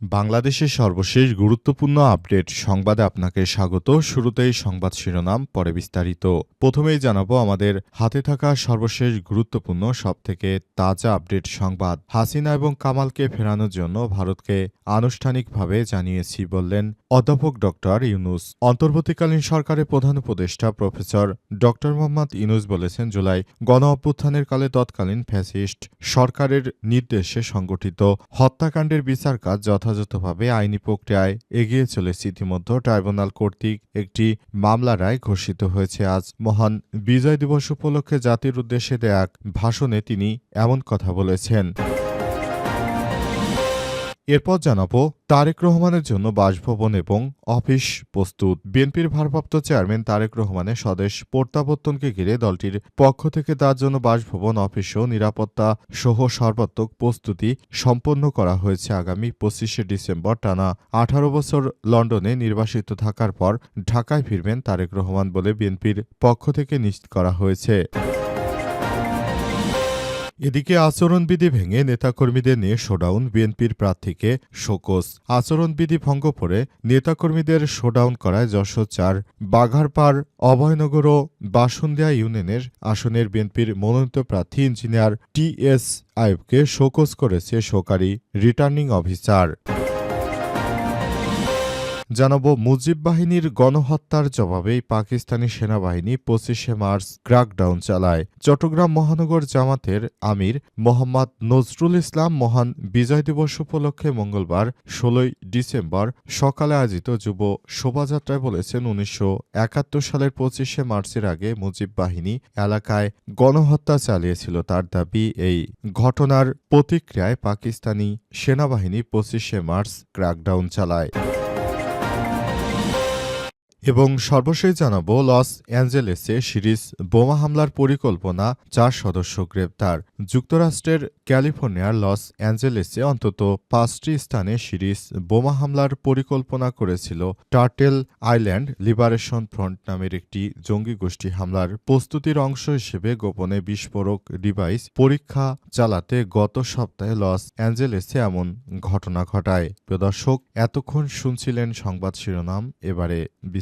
বাংলাদেশের সর্বশেষ গুরুত্বপূর্ণ আপডেট সংবাদে আপনাকে স্বাগত। শুরুতেই সংবাদ শিরোনাম, পরে বিস্তারিত। প্রথমেই জানাব আমাদের হাতে থাকা সর্বশেষ গুরুত্বপূর্ণ, সবথেকে তাজা আপডেট সংবাদ। হাসিনা এবং কামালকে ফেরানোর জন্য ভারতকে আনুষ্ঠানিকভাবে জানিয়েছি বললেন অধ্যাপক ডক্টর ইউনুস। অন্তর্বর্তীকালীন সরকারের প্রধান উপদেষ্টা প্রফেসর ডক্টর মোহাম্মদ ইউনুস বলেছেন, জুলাই গণ অভ্যুত্থানের কালে তৎকালীন ফ্যাসিস্ট সরকারের নির্দেশে সংগঠিত হত্যাকাণ্ডের বিচার কাজ যথাযথভাবে আইনি প্রক্রিয়ায় এগিয়ে চলেছে ইতিমধ্যে। ট্রাইব্যুনাল কর্তৃক একটি মামলা রায় ঘোষিত হয়েছে। আজ মহান বিজয় দিবস উপলক্ষে জাতির উদ্দেশ্যে দেয়া এক ভাষণে তিনি এমন কথা বলেছেন। এরপর জানাব তারেক রহমানের জন্য বাসভবন এবং অফিস প্রস্তুত। বিএনপির ভারপ্রাপ্ত চেয়ারম্যান তারেক রহমানের স্বদেশ প্রত্যাবর্তনকে ঘিরে দলটির পক্ষ থেকে তার জন্য বাসভবন, অফিস ও নিরাপত্তা সহ সর্বাত্মক প্রস্তুতি সম্পন্ন করা হয়েছে আগামী পঁচিশে ডিসেম্বর টানা আঠারো বছর লন্ডনে নির্বাসিত থাকার পর ঢাকায় ফিরবেন তারেক রহমান বলে বিএনপির পক্ষ থেকে নিশ্চিত করা হয়েছে। এদিকে আচরণবিধি ভেঙে নেতাকর্মীদের নিয়ে শোডাউন বিএনপির প্রার্থীকে শোকস আচরণবিধি ভঙ্গ করে নেতাকর্মীদের শোডাউন করায় যশোর চার, বাঘারপাড়, অভয়নগর ও বাসন্দিয়া ইউনিয়নের আসনের বিএনপির মনোনীত প্রার্থী ইঞ্জিনিয়ার টি এস আয়বকে শোকস করেছে সরকারি রিটার্নিং অফিসার। জানাব মুজিব বাহিনীর গণহত্যার জবাবেই পাকিস্তানি সেনাবাহিনী পঁচিশে মার্চ ক্র্যাকডাউন চালায়। চট্টগ্রাম মহানগর জামাতের আমির মোহাম্মদ নজরুল ইসলাম মহান বিজয় দিবস উপলক্ষে মঙ্গলবার, ষোলোই ডিসেম্বর, সকালে আয়োজিত যুব শোভাযাত্রায় বলেছেন উনিশশো একাত্তর সালের পঁচিশে মার্চের আগে মুজিব বাহিনী এলাকায় গণহত্যা চালিয়েছিল। তার দাবি, এই ঘটনার প্রতিক্রিয়ায় পাকিস্তানি সেনাবাহিনী পঁচিশে মার্চ ক্র্যাকডাউন চালায়। এবং সর্বশেষ জানাব লস অ্যাঞ্জেলেসে সিরিজ বোমা হামলার পরিকল্পনা চার সদস্য গ্রেপ্তার। যুক্তরাষ্ট্রের ক্যালিফোর্নিয়ার লস অ্যাঞ্জেলেসে অন্তত পাঁচটি স্থানে সিরিজ বোমা হামলার পরিকল্পনা করেছিল টার্টেল আইল্যান্ড লিবারেশন ফ্রন্ট নামের একটি জঙ্গি গোষ্ঠী। হামলার প্রস্তুতির অংশ হিসেবে গোপনে বিস্ফোরক ডিভাইস পরীক্ষা চালাতে গত সপ্তাহে লস অ্যাঞ্জেলেসে এমন ঘটনা ঘটায়। প্রদর্শক এতক্ষণ শুনছিলেন সংবাদ শিরোনাম, এবারে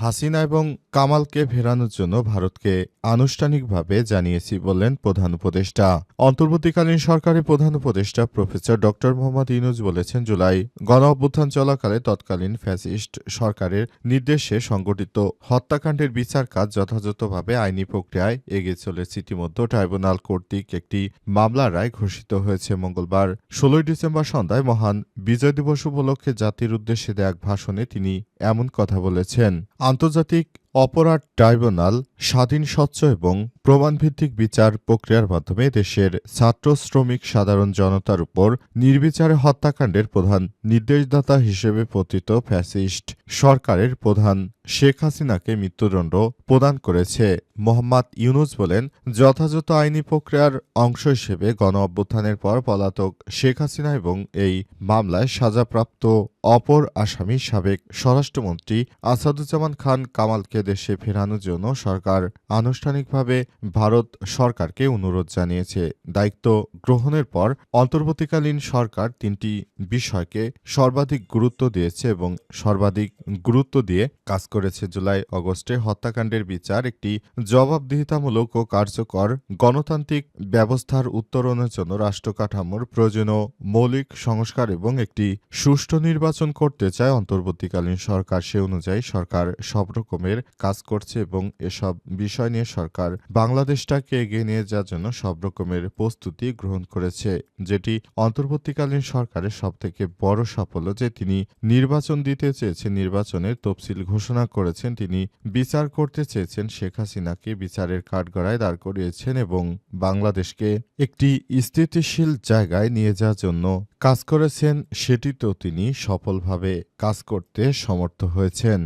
হাসিনা এবং কামালকে ফেরানোর জন্য ভারতকে আনুষ্ঠানিকভাবে জানিয়েছি বললেন প্রধান উপদেষ্টা। অন্তর্বর্তীকালীন সরকারের প্রধান উপদেষ্টা প্রফেসর ড. মোহাম্মদ ইনুজ বলেছেন, জুলাই গণ অভ্যুত্থান চলাকালে তৎকালীন ফ্যাসিস্ট সরকারের নির্দেশে সংগঠিত হত্যাকাণ্ডের বিচার কাজ যথাযথভাবে আইনি প্রক্রিয়ায় এগিয়ে চলেছে। ইতিমধ্যে ট্রাইব্যুনাল কর্তৃক একটি মামলার রায় ঘোষিত হয়েছে। মঙ্গলবার, ষোলোই ডিসেম্বর সন্ধ্যায় মহান বিজয় দিবস উপলক্ষে জাতির উদ্দেশ্যে দেয়া এক ভাষণে তিনি এমন কথা বলেছেন। আন্তর্জাতিক অপরাধ ট্রাইব্যুনাল স্বাধীন স্বচ্ছ এবং প্রমাণভিত্তিক বিচার প্রক্রিয়ার মাধ্যমে দেশের ছাত্র শ্রমিক সাধারণ জনতার উপর নির্বিচারে হত্যাকাণ্ডের প্রধান নির্দেশদাতা হিসেবে পতিত ফ্যাসিস্ট সরকারের প্রধান শেখ হাসিনাকে মৃত্যুদণ্ড প্রদান করেছে। মোহাম্মদ ইউনুস বলেন, যথাযথ আইনি প্রক্রিয়ার অংশ হিসেবে গণ অভ্যুত্থানের পর পলাতক শেখ হাসিনা এবং এই মামলায় সাজাপ্রাপ্ত অপর আসামি সাবেক স্বরাষ্ট্রমন্ত্রী আসাদুজ্জামান খান কামালকে দেশে ফেরানোর জন্য সরকার আনুষ্ঠানিকভাবে ভারত সরকারকে অনুরোধ জানিয়েছে। দায়িত্ব গ্রহণের পর অন্তর্বর্তীকালীন সরকার তিনটি বিষয়কে সর্বাধিক গুরুত্ব দিয়েছে এবং সর্বাধিক গুরুত্ব দিয়ে কাজ করেছে। জুলাই, অগস্টে হত্যাকাণ্ডের বিচার একটি জবাবদিহিতামূলক ও কার্যকর গণতান্ত্রিক ব্যবস্থার উত্তরণের জন্য রাষ্ট্র কাঠামোর প্রয়োজনীয় মৌলিক সংস্কার এবং একটি সুষ্ঠু নির্বাচন করতে চায় অন্তর্বর্তীকালীন সরকার। সে অনুযায়ী সরকার সব রকমের কাজ করছে এবং এসব বিষয় নিয়ে সরকার বাংলাদেশটাকে এগিয়ে নিয়ে যাওয়ার জন্য সব রকমের প্রস্তুতি গ্রহণ করেছে, যেটি অন্তর্বর্তীকালীন সরকারের সবথেকে বড় সাফল্য যে তিনি নির্বাচন দিতে চেয়েছেন, নির্বাচনের তফসিল ঘোষণা করেছেন, তিনি বিচার করতে চেয়েছেন, শেখ হাসিনাকে বিচারের কাঠগড়ায় দাঁড় করিয়েছেন এবং বাংলাদেশকে একটি স্থিতিশীল জায়গায় নিয়ে যাওয়ার জন্য কাজ করেছেন, সেটিতেও তিনি সফলভাবে কাজ করতে সমর্থ হয়েছেন।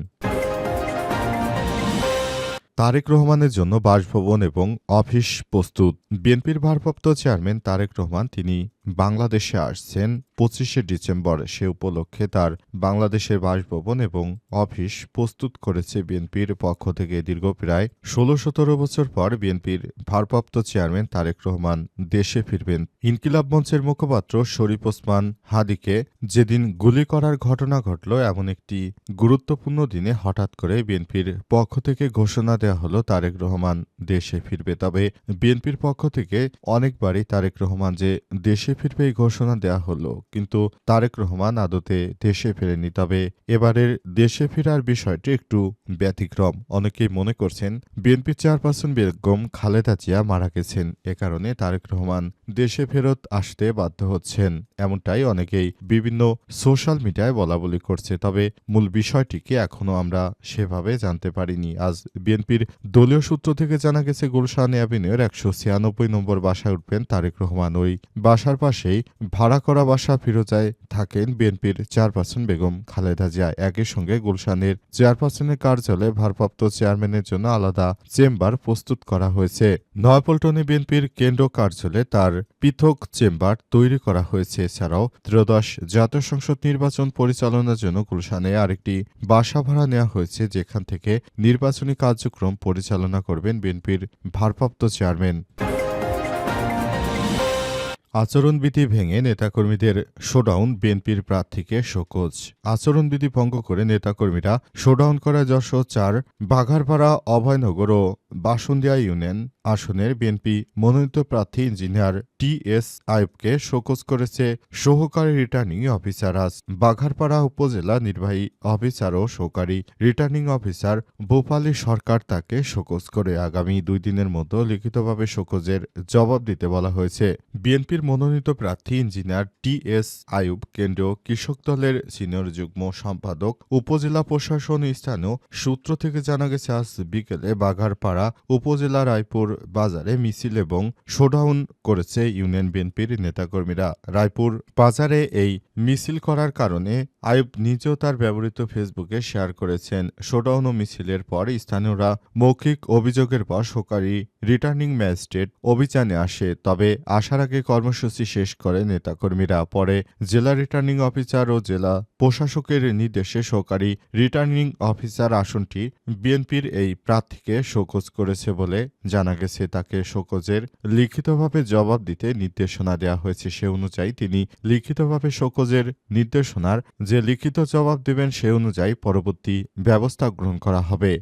তারেক রহমানের জন্য বাসভবন এবং অফিস প্রস্তুত। বিএনপির ভারপ্রাপ্ত চেয়ারম্যান তারেক রহমান তিনি বাংলাদেশে আসছেন পঁচিশে ডিসেম্বর সে উপলক্ষে তার বাংলাদেশের বাসভবন এবং অফিস প্রস্তুত করেছে বিএনপির পক্ষ থেকে দীর্ঘ প্রায় ষোলো সতেরো বছর পর বিএনপির ভারপ্রাপ্ত চেয়ারম্যান তারেক রহমান দেশে ফিরবেন। ইনকিলাব মঞ্চের মুখপাত্র শরীফ ওসমান হাদিকে যেদিন গুলি করার ঘটনা ঘটল, এমন একটি গুরুত্বপূর্ণ দিনে হঠাৎ করে বিএনপির পক্ষ থেকে ঘোষণা দেওয়া হলো, তারেক রহমান দেশে ফিরবে। তবে বিএনপির পক্ষ থেকে অনেকবারই তারেক রহমান যে দেশে ফিরবে এই ঘোষণা দেওয়া হলো। কিন্তু তারেক রহমান আদতে দেশে ফেরেনি তবে এবারের দেশে ফেরার বিষয়টি একটু ব্যতিক্রম। অনেকেই মনে করছেন বিএনপি চেয়ারপারসন বেগম খালেদা জিয়া মারা গেছেন। এ কারণে তারেক রহমান দেশে ফেরত আসতে বাধ্য হচ্ছেন। এমনটাই অনেকেই বিভিন্ন সোশ্যাল মিডিয়ায় বলা বলি করছে। তবে মূল বিষয়টিকে এখনও আমরা সেভাবে জানতে পারিনি। আজ বিএনপির দলীয় সূত্র থেকে জানা গেছে, গুলশান অ্যাভিনিউর একশো ছিয়ানব্বই নম্বর বাসায় উঠবেন তারেক রহমান। ওই বাসার পাশেই ভাড়া করা বাসা ফিরোজায় থাকেন বিএনপির চেয়ারপারসন বেগম খালেদা জিয়া। একই সঙ্গে গুলশানের চেয়ারপারসনের কার্যালয়ে ভারপ্রাপ্ত চেয়ারম্যানের জন্য আলাদা চেম্বার প্রস্তুত করা হয়েছে। নয়াপল্টনে বিএনপির কেন্দ্র কার্যালয়ে তার পৃথক চেম্বার তৈরি করা হয়েছে। এছাড়াও ত্রয়োদশ জাতীয় সংসদ নির্বাচন পরিচালনার জন্য গুলশানে আরেকটি বাসা ভাড়া নেওয়া হয়েছে, যেখান থেকে নির্বাচনী কার্যক্রম পরিচালনা করবেন বিএনপির ভারপ্রাপ্ত চেয়ারম্যান। আচরণবিধি ভেঙে নেতাকর্মীদের শোডাউন বিএনপির প্রার্থীকে শোকজ। আচরণবিধি ভঙ্গ করে নেতাকর্মীরা শোডাউন করে যশো চার, বাঘারপাড়া, অভয়নগর ও বাসন্দিয়া ইউনিয়ন আসনের বিএনপি মনোনীত প্রার্থী ইঞ্জিনিয়ার টি এস আইবকে শোকজ করেছে সহকারী রিটার্নিং অফিসার আজ বাঘারপাড়া উপজেলা নির্বাহী অফিসার ও সহকারী রিটার্নিং অফিসার ভূপালী সরকার তাকে শোকজ করে। আগামী দুই দিনের মতো লিখিতভাবে শোকজের জবাব দিতে বলা হয়েছে। বিএনপির মনোনীত প্রার্থী ইঞ্জিনিয়ার টি এস আইব কেন্দ্রীয় কৃষক দলের সিনিয়র যুগ্ম সম্পাদক, উপজেলা প্রশাসন স্থানীয় সূত্র থেকে জানা গেছে, আজ বিকেলে বাঘারপাড়া উপজেলা রায়পুর বাজারে মিছিল এবং শোডাউন করেছে ইউনিয়ন বিএনপির নেতাকর্মীরা। রায়পুর বাজারে এই মিছিল করার কারণে আইব নিজেও তার ব্যবহৃত ফেসবুকে শেয়ার করেছেন। শোডাউন ও মিছিলের পর স্থানীয়রা মৌখিক অভিযোগের পর সরকারি রিটার্নিং ম্যাজিস্ট্রেট অভিযানে আসে, তবে আসার আগে কর্মসূচি শেষ করে নেতাকর্মীরা। পরে জেলা রিটার্নিং অফিসার ও জেলা প্রশাসকের নির্দেশে সহকারী রিটার্নিং অফিসার আসনটি বিএনপির এই প্রার্থীকে শোকজ করেছে বলে জানা গেছে। তাকে শোকজের লিখিতভাবে জবাব দিতে নির্দেশনা দেওয়া হয়েছে। সে অনুযায়ী তিনি লিখিতভাবে শোকজের নির্দেশনার যে লিখিত জবাব দেবেন সে অনুযায়ী পরবর্তী ব্যবস্থা গ্রহণ করা হবে।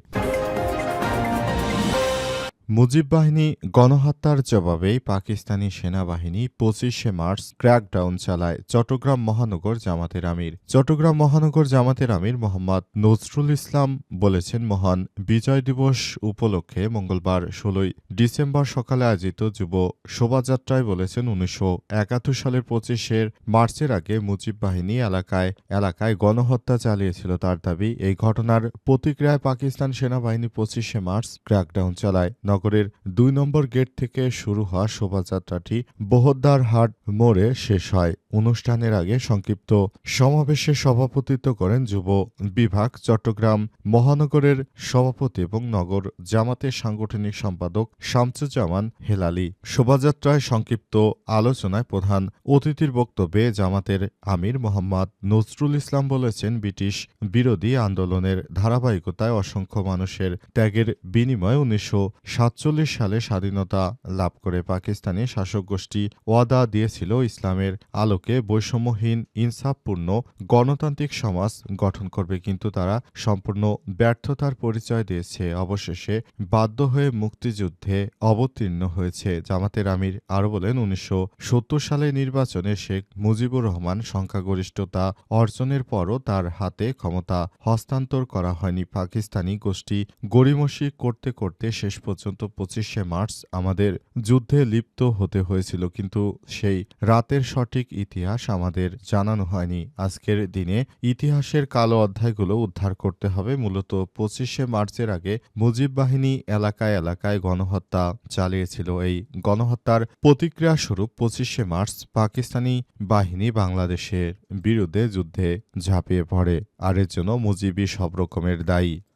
মুজিব বাহিনী গণহত্যার জবাবে পাকিস্তানি সেনাবাহিনী পঁচিশে মার্চ ক্র্যাকডাউন চালায় চট্টগ্রাম মহানগর জামাতের আমির। চট্টগ্রাম মহানগর জামাতের আমির মোহাম্মদ নজরুল ইসলাম বলেছেন, মহান বিজয় দিবস উপলক্ষে মঙ্গলবার ষোলোই ডিসেম্বর সকালে আয়োজিত যুব শোভাযাত্রায় বলেছেন, উনিশশো একাত্তর সালের পঁচিশের মার্চের আগে মুজিব বাহিনী এলাকায় এলাকায় গণহত্যা চালিয়েছিল। তার দাবি, এই ঘটনার প্রতিক্রিয়ায় পাকিস্তান সেনাবাহিনী পঁচিশে মার্চ ক্র্যাকডাউন চালায়। নগরের দুই নম্বর গেট থেকে শুরু হওয়া শোভাযাত্রাটি বহদ্দার হাট মোড়ে শেষ হয়। অনুষ্ঠানের আগে সংক্ষিপ্ত সমাবেশে সভাপতিত্ব করেন যুব বিভাগ, চট্টগ্রাম মহানগরের সভাপতি এবং নগর জামাতের সাংগঠনিক সম্পাদক শামসুজ্জামান হেলালি। শোভাযাত্রায় সংক্ষিপ্ত আলোচনায় প্রধান অতিথির বক্তব্যে জামাতের আমির মোহাম্মদ নজরুল ইসলাম বলেছেন, ব্রিটিশ বিরোধী আন্দোলনের ধারাবাহিকতায় অসংখ্য মানুষের ত্যাগের বিনিময়ে উনিশশো সাতচল্লিশ সালে স্বাধীনতা লাভ করে পাকিস্তানি শাসক গোষ্ঠী ওয়াদা দিয়েছিল ইসলামের আলোকে বৈষম্যহীন, ইনসাফপূর্ণ, গণতান্ত্রিক সমাজ গঠন করবে, কিন্তু তারা সম্পূর্ণ ব্যর্থতার পরিচয় দিয়েছে। অবশেষে বাধ্য হয়ে মুক্তিযুদ্ধে অবতীর্ণ হয়েছে জামাতের আমির আরও বলেন, উনিশশো সত্তর সালে নির্বাচনে শেখ মুজিবুর রহমান সংখ্যাগরিষ্ঠতা অর্জনের পরও তার হাতে ক্ষমতা হস্তান্তর করা হয়নি। পাকিস্তানি গোষ্ঠী গড়িমসি করতে করতে শেষ পর্যন্ত পর্যন্ত পঁচিশে মার্চ আমাদের যুদ্ধে লিপ্ত হতে হয়েছিল, কিন্তু সেই রাতের সঠিক ইতিহাস আমাদের জানানো হয়নি। আজকের দিনে ইতিহাসের কালো অধ্যায়গুলো উদ্ধার করতে হবে। মূলত পঁচিশে মার্চের আগে মুজিব বাহিনী এলাকায় এলাকায় গণহত্যা চালিয়েছিল। এই গণহত্যার প্রতিক্রিয়া স্বরূপ পঁচিশে মার্চ পাকিস্তানি বাহিনী বাংলাদেশের বিরুদ্ধে যুদ্ধে ঝাঁপিয়ে পড়ে, আর এর জন্য মুজিবই সব রকমের দায়ী।